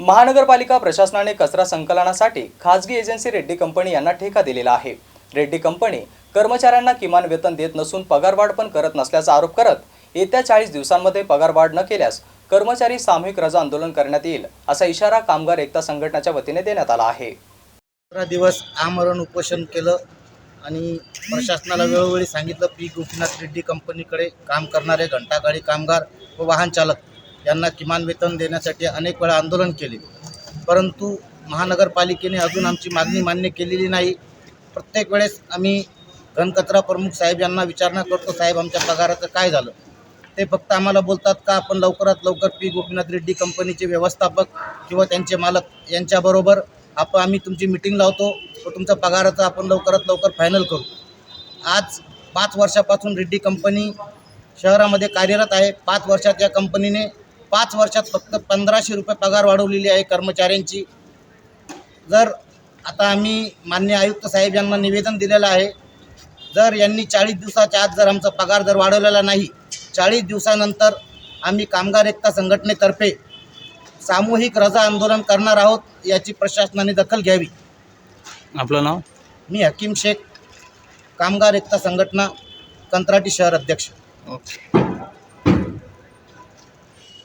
महानगरपालिका प्रशासनाने कचरा संकलनासाठी खासगी एजन्सी रेड्डी कंपनी यांना ठेका दिलेला आहे. रेड्डी कंपनी कर्मचाऱ्यांना किमान वेतन देत नसून पगारवाढ पण करत नसल्याचा आरोप करत येत्या चाळीस दिवसांमध्ये पगारवाढ न केल्यास कर्मचारी सामूहिक रजा आंदोलन करण्यात येईल असा इशारा कामगार एकता संघटनेच्या वतीने देण्यात आला आहे. पंधरा दिवस आमरण उपोषण केलं आणि प्रशासनाला वेळोवेळी सांगितलं पी. गोपीनाथ रेड्डी कंपनीकडे काम करणारे घंटागाडी कामगार व वाहन चालक यांना किमान वेतन देण्यासाठी अनेक वेळा आंदोलन केले. परंतु महानगरपालिकेने अजून आमची मागणी मान्य केलेली नाही. प्रत्येक वेळेस आम्ही घनकचरा प्रमुख साहेब यांना विचारणा करतो साहेब आमच्या पगाराचं काय झालं? ते फक्त आम्हाला बोलतात का आपण लवकरात लवकर पी. गोपीनाथ रेड्डी कंपनीचे व्यवस्थापक किंवा त्यांचे मालक यांच्याबरोबर आपण आम्ही तुमची मिटिंग लावतो व तुमचा पगाराचं आपण लवकरात लवकर फायनल करू. आज पाच वर्षापासून रेड्डी कंपनी शहरामध्ये कार्यरत आहे. पाच वर्षात या कंपनीने पाच वर्षात फक्त पंधराशे रुपये पगार वाढवलेली आहे कर्मचाऱ्यांची. जर आता आम्ही मान्य आयुक्त साहेब यांना निवेदन दिलेलं आहे जर यांनी चाळीस दिवसाच्या आत जर आमचा पगार जर वाढवलेला नाही चाळीस दिवसानंतर आम्ही कामगार एकता संघटनेतर्फे सामूहिक रजा आंदोलन करणार आहोत याची प्रशासनाने दखल घ्यावी. आपलं नाव? मी हकीम शेख कामगार एकता संघटना कंत्राटी शहर अध्यक्ष. ओके.